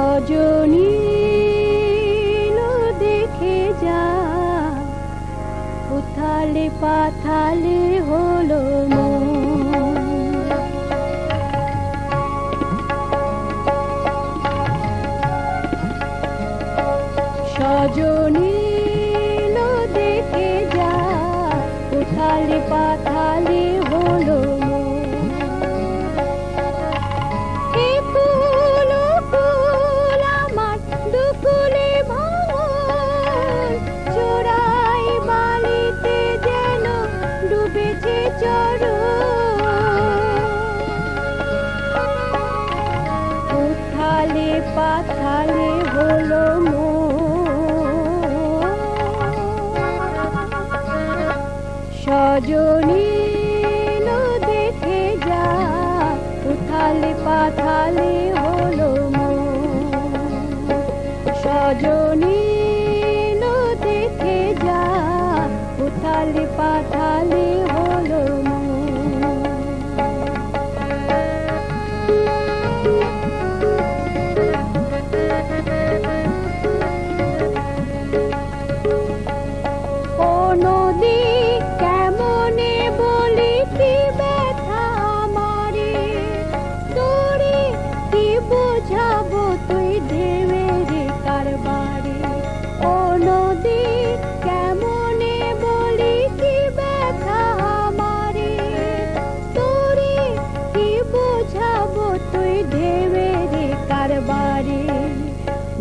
সজনী লো দেখে যা। উথালে পাথালে হলো মন। উথালে পাথালে হলো সজনী দেখে যা উথালে পাথালে হলো সজনী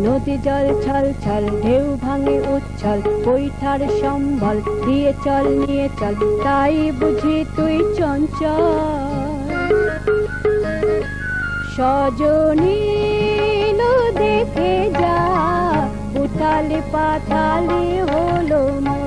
নদী জল ছল ছল, ঢেউ ভাঙে উচ্ছল, বৈঠার সম্বল, দিয়ে চল, নিয়ে চল, তাই বুঝি তুই চঞ্চল। সজনী দেখে যা উথালে পাতালি হলো মন।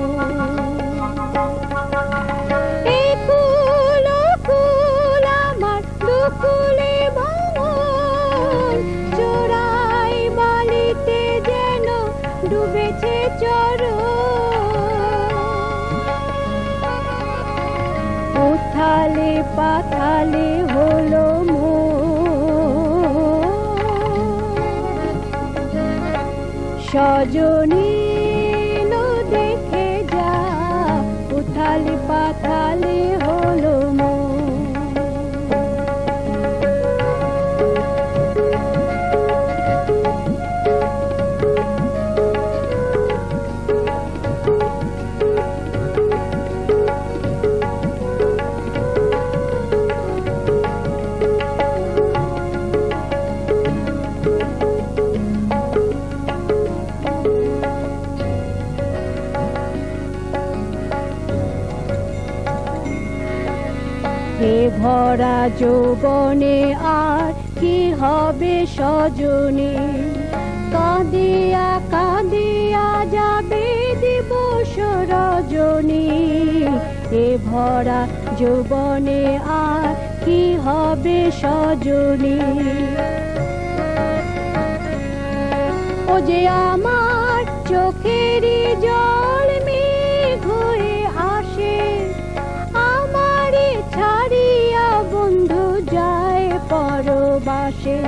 ডুবেছে চর উথালে পাতালে হলো মন। সজনী হে ভরা যৌবনে আর কি হবে সজনে? কাঁদিয়া কাঁদিয়া যাবে দিবস রজনী হে ভরা যৌবনে আর কি হবে সজনী? ও যে আমার চোখেরই জল পরবাসে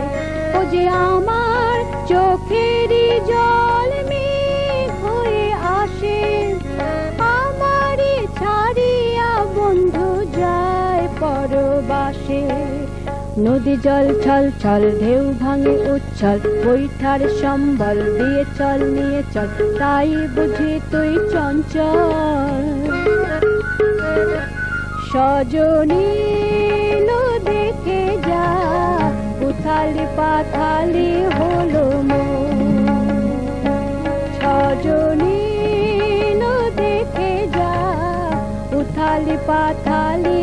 ও যে আমার চোখেরই জল হয়ে আসে আমারে ছাড়িয়া বন্ধু যায় পরবাসে। নদী জল ছল ছল, ঢেউ ভাঙে উচ্ছল, বৈঠার সম্বল দিয়ে চল নিয়ে চল, তাই বুঝি তুই চঞ্চল। সজনী দেখে যা উথালি পাথালি হলো মো সজনী লো দেখে যা উথালি পাথালি